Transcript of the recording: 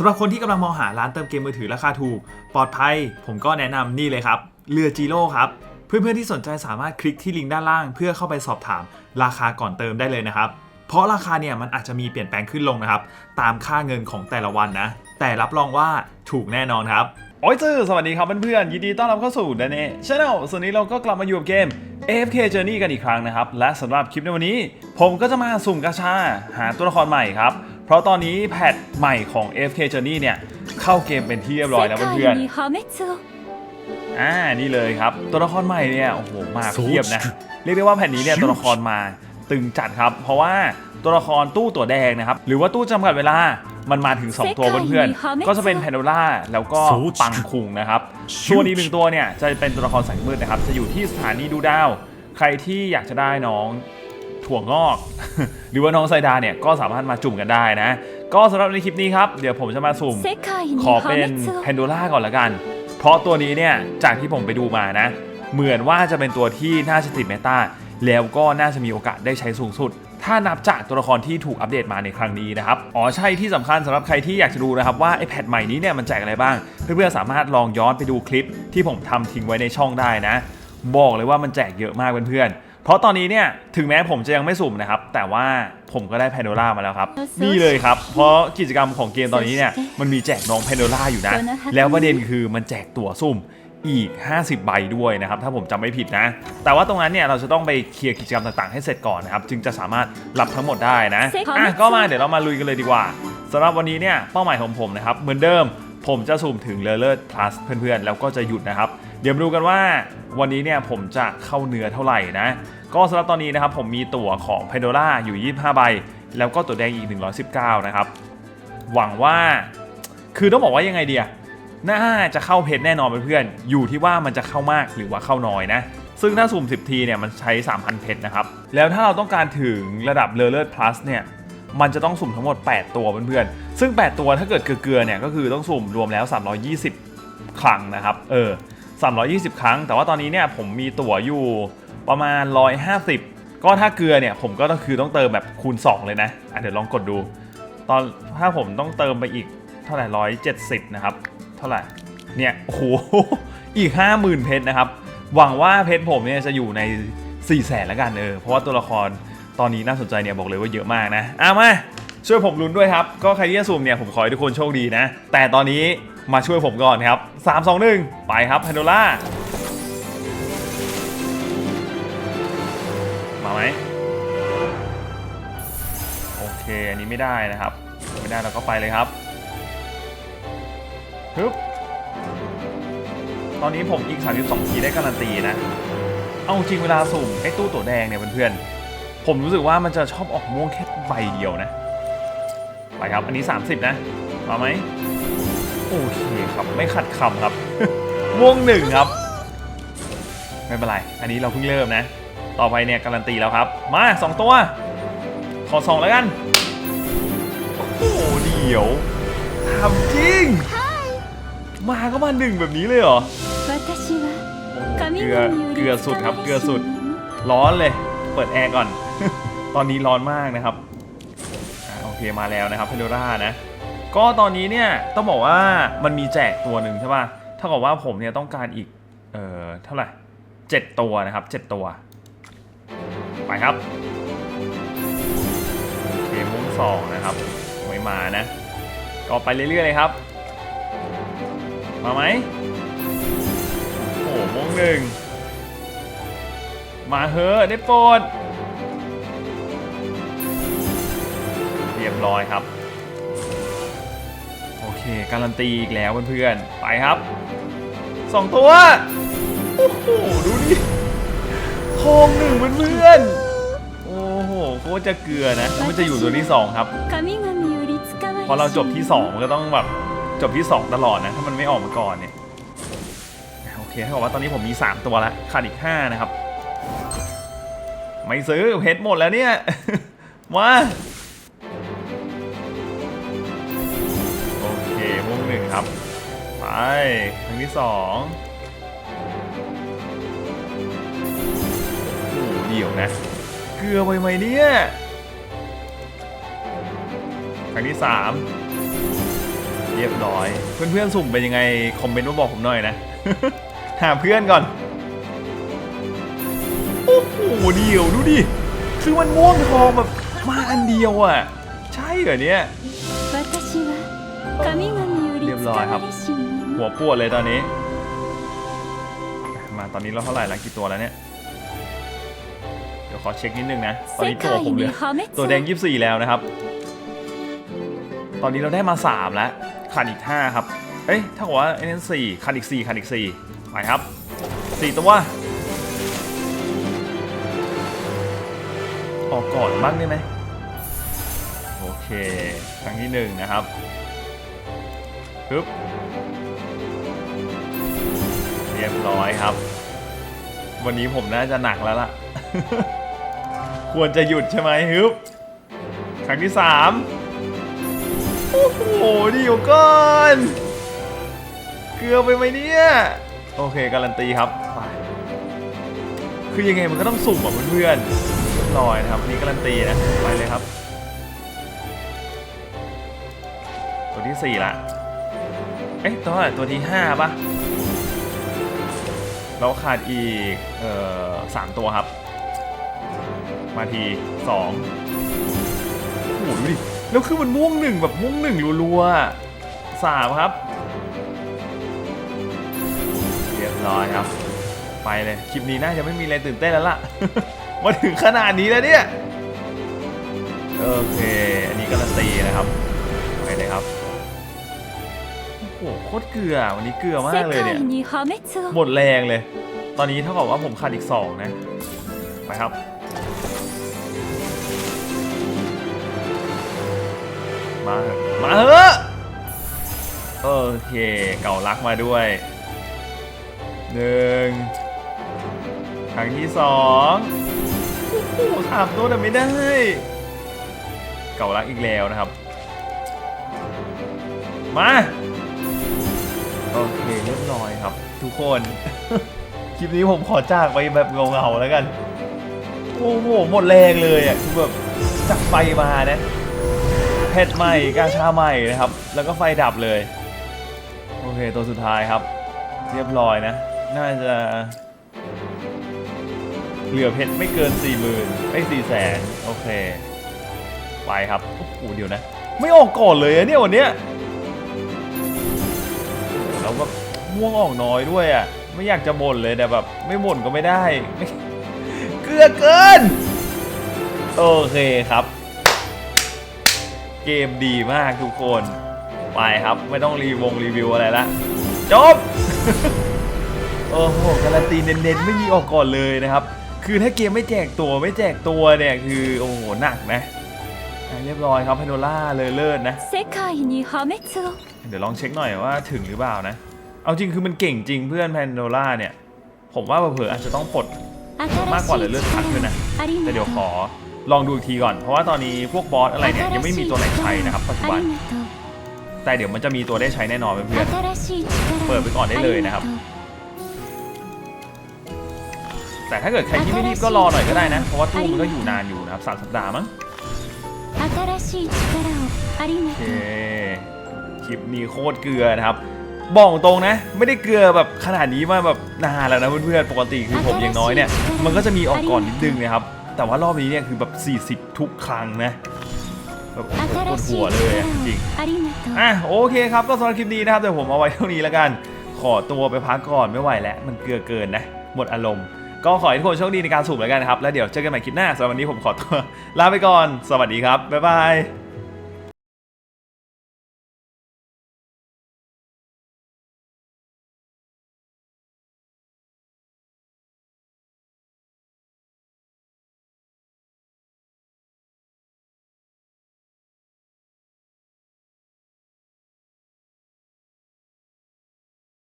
สำหรับคนที่กำลังมองหาร้านเติมเกมมือถือราคาถูก ปลอดภัย ผมก็แนะนำนี่เลยครับ เรือจีโร่ครับ เพื่อนๆที่สนใจสามารถคลิกที่ลิงก์ด้านล่าง เพื่อเข้าไปสอบถามราคาก่อนเติมได้เลยนะครับ เพราะราคาเนี่ยมันอาจจะมีเปลี่ยนแปลงขึ้นลงนะครับ ตามค่าเงินของแต่ละวันนะ แต่รับรองว่าถูกแน่นอนครับโอ้ยจื้อสวัสดีครับเพื่อนๆยินดีต้อนรับเข้าสู่ d a n เน่ช n แนลส่วนนี้เราก็กลับมาอยู่กับเกม AFK Journey กันอีกครั้งนะครับ และสำหรับคลิปในวันนี้ ผมก็จะมาสุ่มกาชาหาตัวละครใหม่ครับ เพราะตอนนี้แพทใหม่ของ FK Journey เนี่ย เข้าเกมเป็นที่เรียบร้อยแล้วเพื่อนๆอ่านี่เลยครับ ตัวละครใหม่เนี่ยโอ้โหมาเทียบนะ เรียกได้ว่าแผ่นนี้เนี่ยตัวละครมาตึงจัดครับ เพราะว่าตัวละครตู้ตัวแดงนะครับ หรือว่าตู้จำกัดเวลามันมาถึง 2 ตัวเพื่อนก็จะเป็นแพนโดล่าแล้วก็ปังคุงนะครับชัวนี้หนึ่งตัวเนี่ยจะเป็นตัวละครสายมืดนะครับ จะอยู่ที่สถานีดูดาว ใครที่อยากจะได้น้อง ถั่วงอก หรือว่าน้องไซดาเนี่ยก็สามารถมาจุ่มกันได้นะ ก็สำหรับในคลิปนี้ครับ เดี๋ยวผมจะมาสุ่ม ขอเป็นแพนโดล่าก่อนละกัน เพราะตัวนี้เนี่ยจากที่ผมไปดูมานะ เหมือนว่าจะเป็นตัวที่น่าจะติดเมตาแล้วก็น่าจะมีโอกาสได้ใช้สูงสุด ถ้านับจากตัวละครที่ถูกอัปเดตมาในครั้งนี้นะครับ อ๋อใช่ที่สำคัญสำหรับใครที่อยากจะดูนะครับว่าไอแพดใหม่นี้เนี่ยมันแจกอะไรบ้าง เพื่อนๆสามารถลองย้อนไปดูคลิปที่ผมทำทิ้งไว้ในช่องได้นะ บอกเลยว่ามันแจกเยอะมากเพื่อนๆ เพราะตอนนี้เนี่ยถึงแม้ผมจะยังไม่สุ่มนะครับ แต่ว่าผมก็ได้แพนโดล่ามาแล้วครับนี่เลยครับ เพราะกิจกรรมของเกมตอนนี้เนี่ยมันมีแจกน้องแพนโดล่าอยู่นะ แล้วประเด็นคือมันแจกตั๋วซุ่มอีก 50 ใบด้วยนะครับ ถ้าผมจำไม่ผิดนะ แต่ว่าตรงนั้นเนี่ยเราจะต้องไปเคลียร์กิจกรรมต่างๆให้เสร็จก่อนนะครับ จึงจะสามารถรับทั้งหมดได้นะอะก็มาเดี๋ยวเรามาลุยกันเลยดีกว่าสำหรับวันนี้เนี่ยเป้าหมายของผมนะครับเหมือนเดิม ผมจะสุ่มถึงเลเลิศ plus เพื่อนๆ แล้วก็จะหยุดนะครับ เดี๋ยวมาดูกันว่าวันนี้เนี่ยผมจะเข้าเนื้อเท่าไหร่นะ ก็สำหรับตอนนี้นะครับผมมีตั๋วของ p a n d o r a อยู่ 25 ใบ แล้วก็ตั๋วแดงอีก 119 นะครับ หวังว่า คือต้องบอกว่ายังไงเดียน่าจะเข้าเพชรแน่นอนเพื่อนๆ อยู่ที่ว่ามันจะเข้ามากหรือว่าเข้าน้อยนะ ซึ่งถ้าสุ่ม 10 ทีเนี่ยมันใช้ 3,000 เพชรนะครับ แล้วถ้าเราต้องการถึงระดับเลเลิศ plus เนี่ย มันจะต้องสุ่มทั้งหมด 8 ตัวเพื่อนๆ ซึ่ง 8 ตัวถ้าเกิดเกลือเนี่ยก็คือต้องสุ่มรวมแล้ว 320 ครั้งนะครับ เออ 320 ครั้ง แต่ว่าตอนนี้เนี่ยผมมีตั๋วอยู่ประมาณ 150 ก็ถ้าเกลือเนี่ยผมก็ต้องคือต้องเติมแบบคูณ 2 เลยนะอะเดี๋ยวลองกดดู ตอนถ้าผมต้องเติมไปอีกเท่าไหร่ร้อยเจ็ดสิบนะครับ เท่าไหร่ เนี่ย โอ้โห อีก 50,000 เพชรนะครับ หวังว่าเพชรผมเนี่ยจะอยู่ใน 4 0 0แสนล้วกันเออ เพราะว่าตัวละคร ตอนนี้น่าสนใจเนี่ยบอกเลยว่าเยอะมากนะอะมาช่วยผมลุ้นด้วยครับ ก็ใครที่จะสุ่มเนี่ยผมขอให้ทุกคนโชคดีนะ แต่ตอนนี้มาช่วยผมก่อนครับ 3 2 1 ไปครับพันโดล่ามาไหมโอเค อันนี้ไม่ได้นะครับ ไม่ได้เราก็ไปเลยครับฮึบตอนนี้ผมอีก 32 ทีได้การันตีนะ เอาจริงเวลาสุ่มไอ้ตู้ตัวแดงเนี่ยเพื่อนๆ ผมรู้สึกว่ามันจะชอบออกม่วงแค่ใบเดียวนะ ไปครับ อันนี้ 30 นะ มาไหม โอเคครับ ไม่ขัดคำครับ ม่วงหนึ่งครับ ไม่เป็นไร อันนี้เราเพิ่งเริ่มนะ ต่อไปเนี่ยการันตีแล้วครับ มา 2 ตัว ขอ 2 แล้วกัน โอ้เดี๋ยวทำจริง มาก็มาหนึ่งแบบนี้เลยเหรอเกลือเกลือสุดครับ เกลือสุด ร้อนเลย เปิดแอร์ก่อน ตอนนี้ร้อนมากนะครับอโอเคมาแล้วนะครับเพโดรานะ ก็ตอนนี้เนี่ยต้องบอกว่ามันมีแจกตัวหนึ่งใช่ป่ะเท่ากับว่าผมเนี่ยต้องการอีก เอ่อเท่าไหร่เจ็ดตัวนะครับเจ็ดตัว ไปครับโอเคมุ้งสองนะครับไม่มานะ ก็ไปเรื่อยๆเลยครับ มาไหมโอ้โหมุ้งหนึ่งมาเฮอะได้โปรด เรียบร้อยครับ โอเค การันตีอีกแล้วเพื่อนๆ ไปครับสองตัว โอ้โห ดูนี้ทองหนึ่งเพื่อนๆ โอ้โหโคตรจะเกลือนะมันจะอยู่ตัวที่สองครับ พอเราจบที่สองมันก็ต้องแบบจบที่สองตลอดนะ ถ้ามันไม่ออกมาก่อนเนี่ย โอเคให้บอกว่าตอนนี้ผมมีสามตัวแล้วขาดอีกห้านะครับ ไม่ซื้อเพชรหมดแล้วเนี่ย มา ครั้งที่สองโอ้โหเดี่ยวนะ เกลือไปไหมเนี่ย ครั้งที่สามเรียบร้อย เพื่อนๆสุ่มเป็นยังไง คอมเมนต์มาบอกผมหน่อยนะ หาเพื่อนก่อน โอ้โหเดี่ยวดูดิ คือมันม่วงทองแบบมาอันเดียวอะ ใช่เหรอเนี่ย ร้อยครับ หัวปวดเลยตอนนี้ มาตอนนี้เราเท่าไหร่แล้วกี่ตัวแล้วเนี่ย เดี๋ยวขอเช็คนิดนึงนะ ตอนนี้ตัวผมเหลือตัวแดง 24 แล้วนะครับ ตอนนี้เราได้มา 3 แล้วขันอีก 5 ครับ เอ้ยถ้าบอกว่าไอ้นั่นสี่ขันอีก 4ขันอีก4ไปครับ 4 ตัวออกก่อนบ้างได้ไหมโอเค ครั้งที่หนึ่งนะครับ ปึ๊บเรียบร้อยครับ วันนี้ผมน่าจะหนักแล้วล่ะ ควรจะหยุดใช่ไหมฮึบครั้งที่สามโอ้โหเดียวก่อนเกือบไปไหมเนี่ย โอเค การันตีครับไปคือยังไงมันก็ต้องสุ่มอะเพื่อนๆเรียบร้อยนะครับอันนี่การันตีนะ ไปเลยครับ ตัวที่สี่ละ เอ๊ะตัวตัวที่ห้าปะเราขาดอีก เอ่อสามตัวครับ มาทีสองโอ้โหดูดิ แล้วคือมันม่วงหนึ่งแบบม่วงหนึ่งรัวๆสามครับ เรียบร้อยครับ ไปเลย คลิปนี้น่าจะไม่มีอะไรตื่นเต้นแล้วล่ะ มาถึงขนาดนี้แล้วเนี่ย โอเค อันนี้การันตีนะครับ ไปเลยครับ โหโคตรเกลือวันนี้เกลือมากเลยเนี่ยหมดแรงเลย ตอนนี้เท่ากับว่าผมขาดอีกสองนะ ไปครับมาเถอมาเฮ้อะโอเค เก่ารักมาด้วยหนึ่งครั้งที่สองโอ้โหสามตัวแต่ไม่ได้ เก่ารักอีกแล้วนะครับ มา โอเคเรียบร้อยครับ ทุกคน คลิปนี้ผมขอจากไปแบบเงาๆแล้วกัน โอ้โหหมดแรงเลยอะคือแบบจากไฟมานะเพชรใหม่กาชาใหม่นะครับ แล้วก็ไฟดับเลย โอเคตัวสุดท้ายครับ เรียบร้อยนะ น่าจะเหลือเพชรไม่เกิน4 0 0 0 0ไม่สี่แสนโอเค ไปครับ โอ้โหเดี๋ยวนะ ไม่ออกก่อนเลยอะเนี่ยวันเนี้ย แล้วก็ม่วงออกน้อยด้วยอะไม่อยากจะบ่นเลยแต่แบบ ไม่บ่นก็ไม่ได้เกลือเกิน โอเคครับ เกมดีมากทุกคน ไปครับไม่ต้องรีวงรีวิวอะไรละจบ โอ้โหการันตีเน้นๆ ไม่มีออกก่อนเลยนะครับ คือถ้าเกมไม่แจกตัวไม่แจกตัวเนี่ยคือโอ้โหหนักนะเรียบร้อยครับพโนล่าเลยเลิศนะ เดี๋ยวลองเช็คหน่อยว่าถึงหรือเปล่านะ เอาจริงคือมันเก่งจริงเพื่อนแพนโดล่าเนี่ย ผมว่าเผื่ออาจจะต้องปลดมากกว่าเลยเลือดพักด้วยนะ แต่เดี๋ยวขอลองดูอีกทีก่อน เพราะว่าตอนนี้พวกบอสอะไรเนี่ยยังไม่มีตัวไหนใช้นะครับปัจจุบัน แต่เดี๋ยวมันจะมีตัวได้ใช้แน่นอนเพื่อนเปิดไปก่อนได้เลยนะครับ แต่ถ้าเกิดใครที่ไม่รีบก็รอหน่อยก็ได้นะ เพราะว่าตู้มันก็อยู่นานอยู่นะครับสามสัปดาห์มั้งโอเค คลิปนี้โคตรเกลือนะครับ บอกตรงนะ ไม่ได้เกลือแบบขนาดนี้มาแบบนานแล้วนะเพื่อนๆปกติคือผมอย่างน้อยเนี่ย มันก็จะมีออกก่อนนิดนึงนะครับ แต่ว่ารอบนี้เนี่ยคือแบบ 40 ทุกครั้งนะแบบปวดหัวเลยจริงอะโอเคครับก็สำหรับคลิปนี้นะครับเดี๋ยวผมเอาไว้เท่านี้แล้วกัน ขอตัวไปพักก่อนไม่ไหวแล้วมันเกลือเกินนะ หมดอารมณ์ก็ขอให้ทุกคนโชคดีในการสูบแล้วกันนะครับ แล้วเดี๋ยวเจอกันใหม่คลิปหน้าสำหรับวันนี้ผมขอตัวลาไปก่อน สวัสดีครับ บ๊ายบาย